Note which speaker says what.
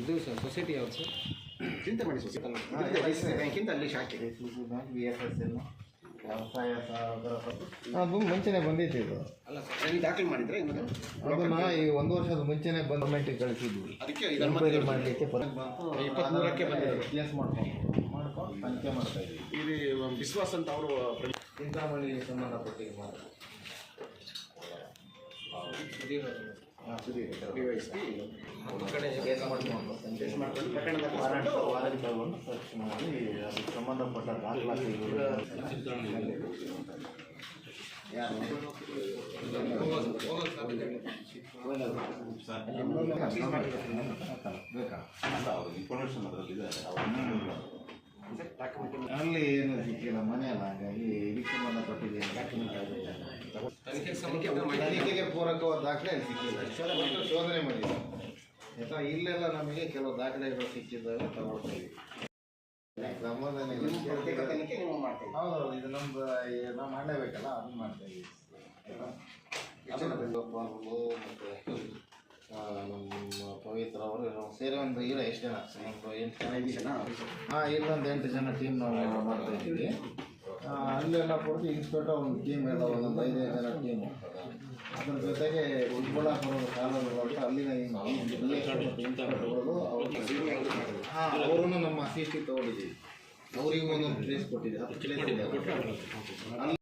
Speaker 1: ಇದು ಸೊಸೈಟಿ ಯಾವ್ದು sir?
Speaker 2: Chintamani society. D C ಬ್ಯಾಂಕಿಂದ ಅಲ್ಲಿ ಶಾಖೆ.
Speaker 3: K C C bank B S S L ವ್ಯವಸಾಯ ಸಹಕಾರ ಸಂಘ. ಅದು ಮುಂಚೆನೆ ಬಂದಿತ್ತು ಇದು.
Speaker 1: ಅಲ್ಲ ಸರ್.
Speaker 2: ನೀವು ದಾಖಲೆ ಮಾಡಿದ್ರೆ ಇನ್ನೊಂದು
Speaker 3: ಅದನ್ನ ಈ ಒಂದು ವರ್ಷದ ಮುಂಚೆನೆ ಬಂದು ಗೌರ್ಮೆಂಟಿಗೆ ಕಳಿಸಿದ್ವಿ
Speaker 2: ಅದಕ್ಕೆ ಇದರ
Speaker 3: ಎನ್ಕ್ವೈರಿ ಮಾಡಲಿಕ್ಕೆ
Speaker 2: ಇಪ್ಪತ್ತ್ಮೂರಕ್ಕೆ ಬಂದಿದೆ.
Speaker 3: ಮಾಡ್ಕೊಂಡು ಮಾಡ್ಕೊಂಡು ತನಿಖೆ ಮಾಡ್ತಾ ಈ
Speaker 2: ಇಲ್ಲಿ ವಿಶ್ವಾಸ್ ಅಂತ ಅವರು
Speaker 3: ಚಿಂತಾಮಣಿ ಸಂಬಂಧಪಟ್ಟಿಗೆ ಮಾತ್ರ
Speaker 2: ಪ್ರಕರಣದ
Speaker 3: ವಾರಂಟ್ ವಾರಂಟ್ ಸಂಬಂಧಪಟ್ಟ ದಾಖಲಾತಿಗಳು ಬೇಕಾ ಅಲ್ಲಿ ಏನು ಸಿಕ್ಕಿಲ್ಲ ಮನೆ ಅಲ್ಲ ಹಾಗಾಗಿ
Speaker 1: ತನಿಖೆಗೆ
Speaker 3: ಪೂರಕವಾದ ದಾಖಲೆ ಸಿಕ್ಕಿಲ್ಲ. ಶೋಧನೆ ಮಾಡಿಲ್ಲ ಆಯ್ತಾ ಇಲ್ಲೆಲ್ಲ ನಮಗೆ ಕೆಲವು ದಾಖಲೆಗಳು ಸಿಕ್ಕಿದ್ದಾವೆ ತಗೊಳ್ತಾ ಇದ್ದೀವಿ. ಸಮಾಧಾನ ಇಲ್ಲ.
Speaker 2: ಪ್ರತ್ಯೇಕ ತನಿಖೆ ನೀವು ಮಾಡ್ತೀವಿ
Speaker 3: ಹೌದೌದು ಇದು ನಮ್ದು ನಾವು ಮಾಡಲೇಬೇಕಲ್ಲ ಅದನ್ನ ಮಾಡ್ತಾ ಇದ್ದೀವಿ. ಅದು ಮತ್ತೆ ನಮ್ಮ ಪವಿತ್ರ ಅವರು ಸೇರಿ ಒಂದು ಇಲ್ಲ ಎಷ್ಟು ಜನ? ಒಂದು ಎಂಟು ಜನ.
Speaker 2: ಐದು ಜನ
Speaker 3: ಹಾಂ ಇಲ್ಲೊಂದು ಎಂಟು ಜನ ಟೀಮ್ ನಾವು ಮಾಡ್ತಾ ಇದ್ದೀವಿ. ಅಲ್ಲೆಲ್ಲ ಕೊಟ್ಟು ಇನ್ಸ್ಪೆಕ್ಟರ್ ಒಂದು ಟೀಮ್ ಎಲ್ಲ ಒಂದೊಂದು ಐದೈದು ಜನ ಟೀಮು ಅದ್ರ ಜೊತೆಗೆ ಚಿಕ್ಕಬಳ್ಳಾಪುರ ಕಾಲದಲ್ಲಿ ಹೊರಟು ಅಲ್ಲಿನ ಅವರನ್ನು ಅವರು ನಮ್ಮ ಸಿ ಸಿ ತಗೊಂಡಿದ್ದೀವಿ. ಅವರಿಗೂ ಒಂದೊಂದು ಪ್ಲೇಸ್ ಕೊಟ್ಟಿದ್ದೀವಿ. ಅಲ್ಲಿ